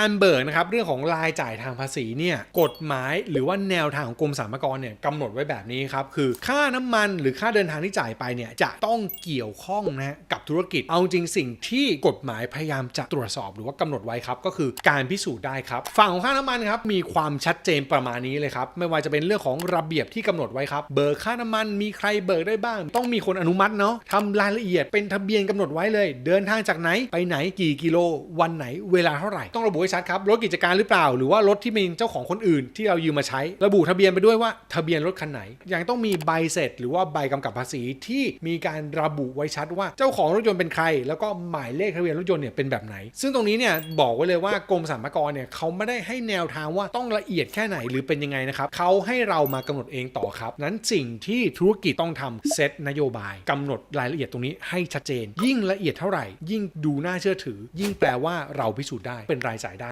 การเบิกนะครับเรื่องของรายจ่ายทางภาษีเนี่ยกฎหมายหรือว่าแนวทางของกรมสรรพากรเนี่ยกำหนดไว้แบบนี้ครับคือค่าน้ำมันหรือค่าเดินทางที่จ่ายไปเนี่ยจะต้องเกี่ยวข้องนะกับธุรกิจ เอาจริงสิ่งที่กฎหมายพยายามจะตรวจสอบหรือว่ากำหนดไว้ครับก็คือการพิสูจน์ได้ครับฝั่งของค่าน้ำมันครับมีความชัดเจนประมาณนี้เลยครับไม่ว่าจะเป็นเรื่องของระเบียบที่กำหนดไว้ครับเบิกค่าน้ำมันมีใครเบิกได้บ้าง ต้องมีคนอนุมัติเนาะทำรายละเอียดเป็นทะเบียนกำหนดไว้เลย เดินทางจากไหนไปไหนกี่กิโลวันไหนเวลาเท่าไหร่ต้องระบุให้ชัดครับ รถกิจการหรือเปล่า หรือว่ารถที่เป็นเจ้าของคนอื่น ที่เรายืมมาใช้ ระบุทะเบียนไปด้วยว่าทะเบียนรถคันไหน ยังต้องมีใบเสร็จ หรือว่าใบกำกับภาษีที่มีการระบุไว้ชัดว่าเจ้าของรถยนต์เป็นใคร แล้วก็หมายเลขทะเบียนรถยนต์เนี่ยเป็นแบบไหน ซึ่งตรงนี้เนี่ยบอกไว้เลยว่ากรมสรรพากรเนี่ยเขาไม่ได้ให้แนวทางว่าต้องละเอียดแค่ไหนหรือเป็นยังไงนะครับเขาให้เรามากำหนดเองต่อครับ นั้นสิ่งที่ธุรกิจต้องทำเซตนโยบายกำหนดรายละเอียดตรงนี้ให้ชัดเจน ยิ่งละเอียดเท่าไหร่ ยิ่งดูน่าเชื่อถือ ยิ่งแปลว่าเราพิสูจน์ได้เป็นรายจ่าย